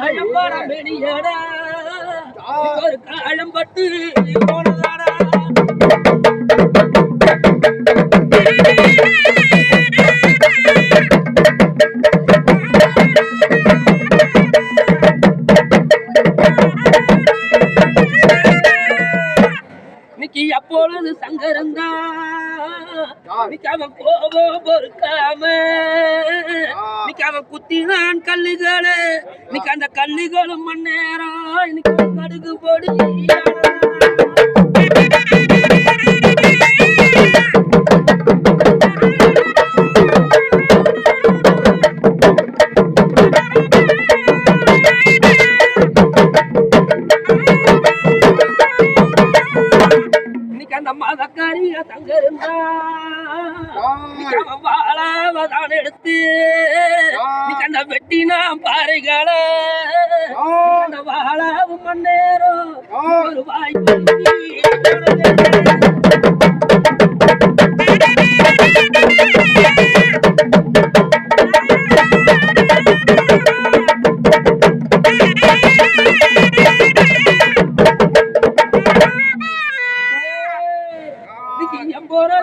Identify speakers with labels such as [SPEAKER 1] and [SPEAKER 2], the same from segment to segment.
[SPEAKER 1] காயம்பரம் வெளியடா. ஒரு காயம்பட்டு போனதாடா. இன்னைக்கு அப்பொழுது சங்கரந்தா. அவன் கோபம் பொறுக்காம. குத்தினான் கல்லுகளு. இன்னைக்கு அந்த கல்லுகளும் மண்ணேரம் இன்னைக்கு கடுகு பொடி. அந்த மதக்காரிய தங்க இருந்தா வாழாவதான் எடுத்து. வெட்டினா பாறைகள. வாழாவும் மண்ணேரம் ஒரு வாய்ப்பு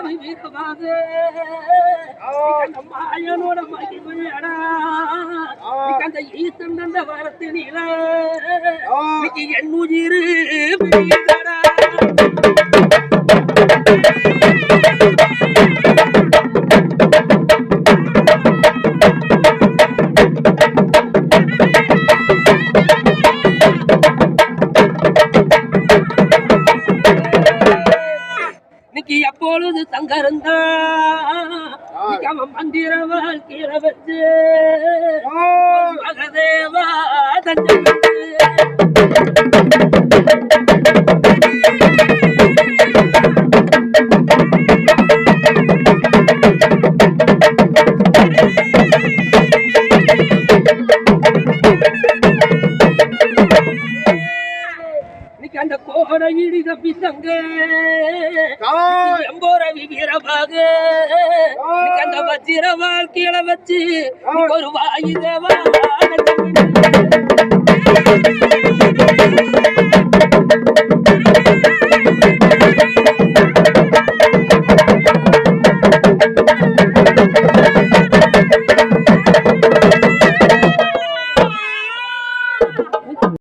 [SPEAKER 1] வீக்கமாக மாயனோட மகிமையடா அந்த ஈசன் அந்த வரத்தினில என் உயிர் பிரியுதடா. தங்கருந்தா. இன்னைக்கு அவன் மந்திர வாழ்க்கையில வச்சு மகதேவா. இன்னைக்கு அந்த கோடை இடி செம்போரவி வீரமாக எம்போரவி வீரபாக அந்த வச்சிர வாழ்க்கையில வச்சு ஒரு வாயு தேவா